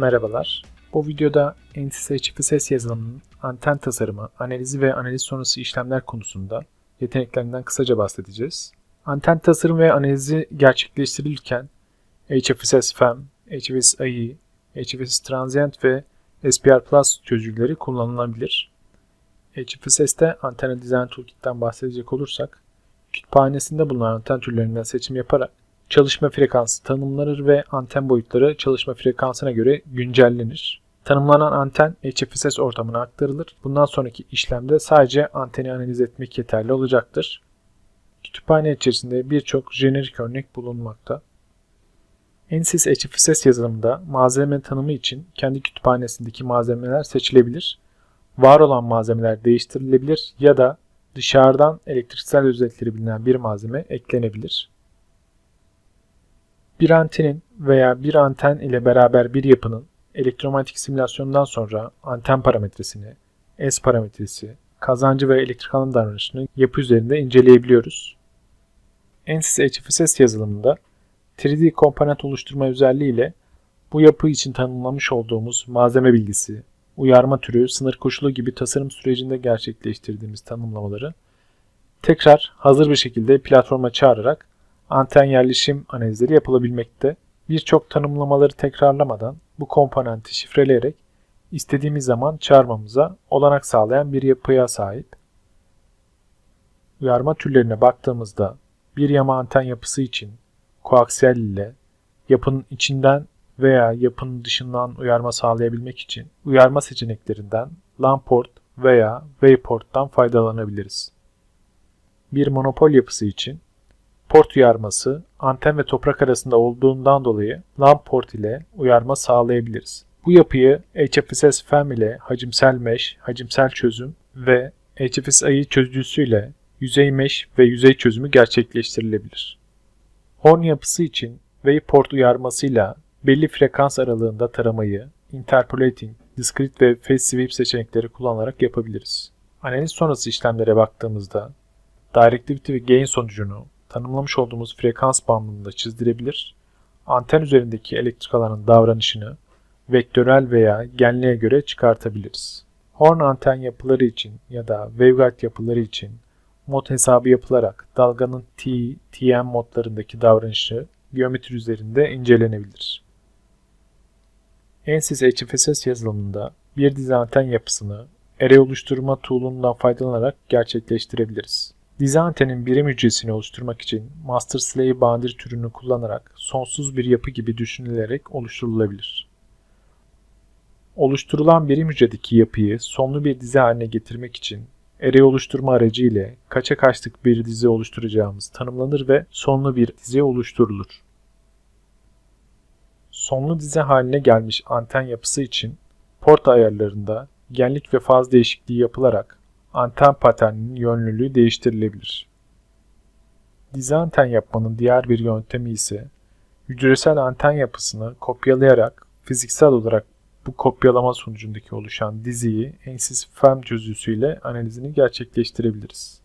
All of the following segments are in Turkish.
Merhabalar. Bu videoda NCS HFSS yazılımının anten tasarımı, analizi ve analiz sonrası işlemler konusunda yeteneklerinden kısaca bahsedeceğiz. Anten tasarım ve analizi gerçekleştirilirken HFSS FEM, HFSS AI, HFSS Transient ve SPR Plus çözücüleri kullanılabilir. HFSS'te Antenna Design Toolkit'ten bahsedecek olursak, kütüphanesinde bulunan anten türlerinden seçim yaparak çalışma frekansı tanımlanır ve anten boyutları çalışma frekansına göre güncellenir. Tanımlanan anten HFSS ortamına aktarılır. Bundan sonraki işlemde sadece anteni analiz etmek yeterli olacaktır. Kütüphane içerisinde birçok jenerik örnek bulunmakta. NSYS HFSS yazılımında malzeme tanımı için kendi kütüphanesindeki malzemeler seçilebilir. Var olan malzemeler değiştirilebilir ya da dışarıdan elektriksel özellikleri bilinen bir malzeme eklenebilir. Bir antenin veya bir anten ile beraber bir yapının elektromanyetik simülasyonundan sonra anten parametresini, S parametresi, kazancı ve elektrik alan davranışını yapı üzerinde inceleyebiliyoruz. NSYS HFSS yazılımında 3D komponent oluşturma özelliğiyle bu yapı için tanımlamış olduğumuz malzeme bilgisi, uyarma türü, sınır koşulu gibi tasarım sürecinde gerçekleştirdiğimiz tanımlamaları tekrar hazır bir şekilde platforma çağırarak anten yerleşim analizleri yapılabilmekte. Birçok tanımlamaları tekrarlamadan bu komponenti şifreleyerek istediğimiz zaman çağırmamıza olanak sağlayan bir yapıya sahip. Uyarma türlerine baktığımızda bir yama anten yapısı için koaksiyel ile yapının içinden veya yapının dışından uyarma sağlayabilmek için uyarma seçeneklerinden LAN port veya WavePort'tan faydalanabiliriz. Bir monopol yapısı için port uyarması anten ve toprak arasında olduğundan dolayı LAN port ile uyarma sağlayabiliriz. Bu yapıyı HFSS FEM ile hacimsel mesh, hacimsel çözüm ve HFS AI çözücüsü ile yüzey mesh ve yüzey çözümü gerçekleştirilebilir. Horn yapısı için WavePort uyarmasıyla belli frekans aralığında taramayı interpolating, discrete ve phase sweep seçenekleri kullanarak yapabiliriz. Analiz sonrası işlemlere baktığımızda directivity ve gain sonucunu tanımlamış olduğumuz frekans bandında çizdirebilir, anten üzerindeki elektrik alanın davranışını vektörel veya genliğe göre çıkartabiliriz. Horn anten yapıları için ya da waveguide yapıları için mod hesabı yapılarak dalganın T, TM modlarındaki davranışı geometri üzerinde incelenebilir. NSYS HFSS yazılımında bir dizi anten yapısını array oluşturma tool'undan faydalanarak gerçekleştirebiliriz. Dizi antenin birim hücresini oluşturmak için master slave boundary türünü kullanarak sonsuz bir yapı gibi düşünülerek oluşturulabilir. Oluşturulan birim hücredeki yapıyı sonlu bir dizi haline getirmek için array oluşturma aracı ile kaça kaçlık bir dizi oluşturacağımız tanımlanır ve sonlu bir dizi oluşturulur. Sonlu dizi haline gelmiş anten yapısı için port ayarlarında genlik ve faz değişikliği yapılarak anten paterninin yönlülüğü değiştirilebilir. Dizi anten yapmanın diğer bir yöntemi ise hücresel anten yapısını kopyalayarak fiziksel olarak bu kopyalama sonucundaki oluşan diziyi ensiz FEM çözüsüyle analizini gerçekleştirebiliriz.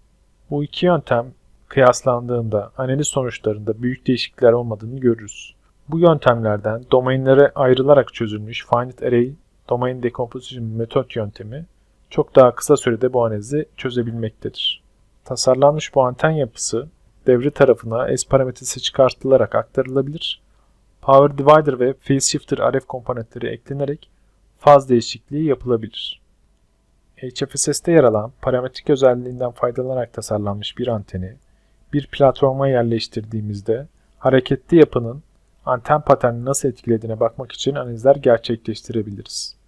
Bu iki yöntem kıyaslandığında analiz sonuçlarında büyük değişiklikler olmadığını görürüz. Bu yöntemlerden domainlere ayrılarak çözülmüş Finite Array Domain Decomposition metot yöntemi çok daha kısa sürede bu analizi çözebilmektedir. Tasarlanmış bu anten yapısı devre tarafına S parametresi çıkartılarak aktarılabilir. Power Divider ve Phase Shifter RF komponentleri eklenerek faz değişikliği yapılabilir. HFSS'te yer alan parametrik özelliğinden faydalanarak tasarlanmış bir anteni bir platforma yerleştirdiğimizde hareketli yapının anten paterni nasıl etkilediğine bakmak için analizler gerçekleştirebiliriz.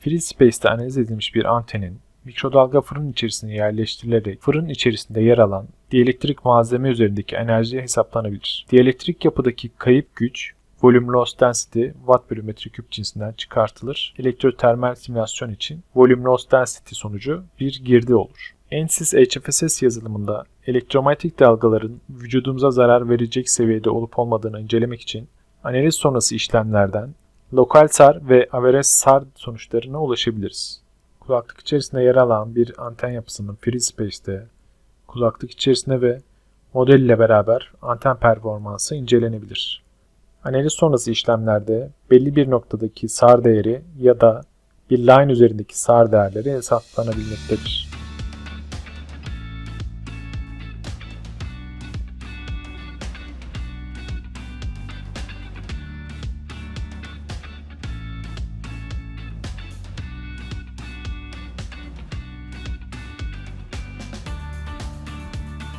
Free Space'te analiz edilmiş bir antenin mikrodalga fırın içerisine yerleştirilerek fırın içerisinde yer alan dielektrik malzeme üzerindeki enerji hesaplanabilir. Dielektrik yapıdaki kayıp güç Volume Loss Density Watt bölü metreküp cinsinden çıkartılır. Elektrotermal simülasyon için Volume Loss Density sonucu bir girdi olur. NSYS HFSS yazılımında elektromanyetik dalgaların vücudumuza zarar verecek seviyede olup olmadığını incelemek için analiz sonrası işlemlerden lokal SAR ve average SAR sonuçlarına ulaşabiliriz. Kulaklık içerisinde yer alan bir anten yapısının free space'te kulaklık içerisinde ve model ile beraber anten performansı incelenebilir. Analiz sonrası işlemlerde belli bir noktadaki SAR değeri ya da bir line üzerindeki SAR değerleri hesaplanabilmektedir.